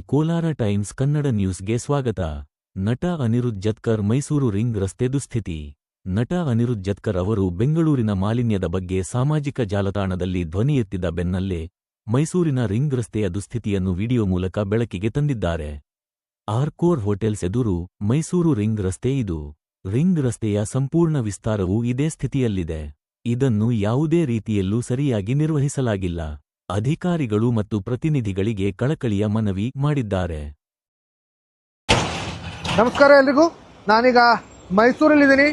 Kolar times Kannada ನ್ಯೂಸ್ಗೆ ಸ್ವಾಗತ. ನಟ ಅನಿರುದ್ ಜತ್ಕರ್ ಮೈಸೂರು ರಿಂಗ್ ರಸ್ತೆ ದುಸ್ಥಿತಿ ನಟ ಅನಿರುದ್ ಜತ್ಕರ್ ಅವರು ಬೆಂಗಳೂರಿನ ಮಾಲಿನ್ಯದ ಬಗ್ಗೆ ಸಾಮಾಜಿಕ ಜಾಲತಾಣದಲ್ಲಿ ಧ್ವನಿ ಎತ್ತಿದ ಬೆನ್ನಲ್ಲೇ ಮೈಸೂರಿನ ರಿಂಗ್ ರಸ್ತೆಯ ದುಸ್ಥಿತಿಯನ್ನು ವಿಡಿಯೋ ಮೂಲಕ ಬೆಳಕಿಗೆ ತಂದಿದ್ದಾರೆ. ಆರ್ಕೋರ್ ಹೋಟೆಲ್ಸ್ ಎದುರು ಮೈಸೂರು ರಿಂಗ್ ರಸ್ತೆ ಇದು. ರಿಂಗ್ ರಸ್ತೆಯ ಸಂಪೂರ್ಣ ವಿಸ್ತಾರವು ಇದೇ ಸ್ಥಿತಿಯಲ್ಲಿದೆ. ಇದನ್ನು ಯಾವುದೇ ರೀತಿಯಲ್ಲೂ ಸರಿಯಾಗಿ ನಿರ್ವಹಿಸಲಾಗಿಲ್ಲ. ಅಧಿಕಾರಿಗಳು ಮತ್ತು ಪ್ರತಿನಿಧಿಗಳಿಗೆ ಕಳಕಳಿಯ ಮನವಿ ಮಾಡಿದ್ದಾರೆ. ನಮಸ್ಕಾರ ಎಲ್ರಿಗೂ. ನಾನೀಗ ಮೈಸೂರಲ್ಲಿದ್ದೀನಿ.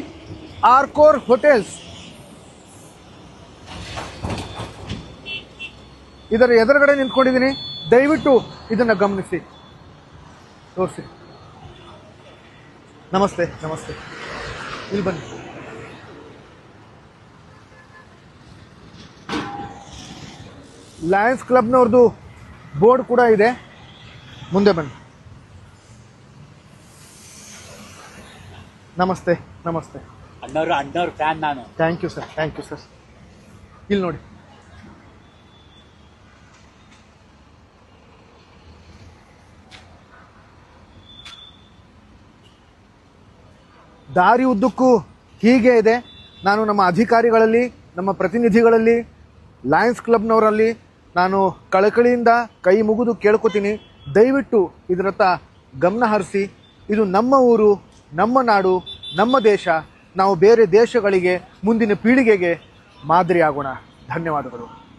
ಆರ್ಕೋರ್ ಹೋಟೆಲ್ಸ್. ಇದರ ಎದುರುಗಡೆ ನಿಂತ್ಕೊಂಡಿದ್ದೀನಿ. ದಯವಿಟ್ಟು ಇದನ್ನ ಗಮನಿಸಿ. ತೋರಿಸಿ. ನಮಸ್ತೆ ನಮಸ್ತೆ. ಇಲ್ಲಿ ಬನ್ನಿ. ಲಯನ್ಸ್ ಕ್ಲಬ್ನವ್ರದ್ದು ಬೋರ್ಡ್ ಕೂಡ ಇದೆ. ಮುಂದೆ ಬನ್ನಿ. ನಮಸ್ತೆ ನಮಸ್ತೆ. ಅಣ್ಣವರು ಅಣ್ಣವ್ರ ಫ್ಯಾನ್ ನಾನು. Thank you sir thank you sir ಇಲ್ಲಿ ನೋಡಿ. ದಾರಿ ಉದ್ದಕ್ಕೂ ಹೀಗೆ ಇದೆ. ನಾನು ನಮ್ಮ ಅಧಿಕಾರಿಗಳಲ್ಲಿ ನಮ್ಮ ಪ್ರತಿನಿಧಿಗಳಲ್ಲಿ ಲಯನ್ಸ್ ಕ್ಲಬ್ನವರಲ್ಲಿ ನಾನು ಕಳಕಳಿಯಿಂದ ಕೈ ಮುಗಿದು ಕೇಳ್ಕೊತೀನಿ. ದಯವಿಟ್ಟು ಇದರತ್ತ ಗಮನ ಹರಿಸಿ. ಇದು ನಮ್ಮ ಊರು, ನಮ್ಮ ನಾಡು, ನಮ್ಮ ದೇಶ. ನಾವು ಬೇರೆ ದೇಶಗಳಿಗೆ, ಮುಂದಿನ ಪೀಳಿಗೆಗೆ ಮಾದರಿಯಾಗೋಣ. ಧನ್ಯವಾದಗಳು.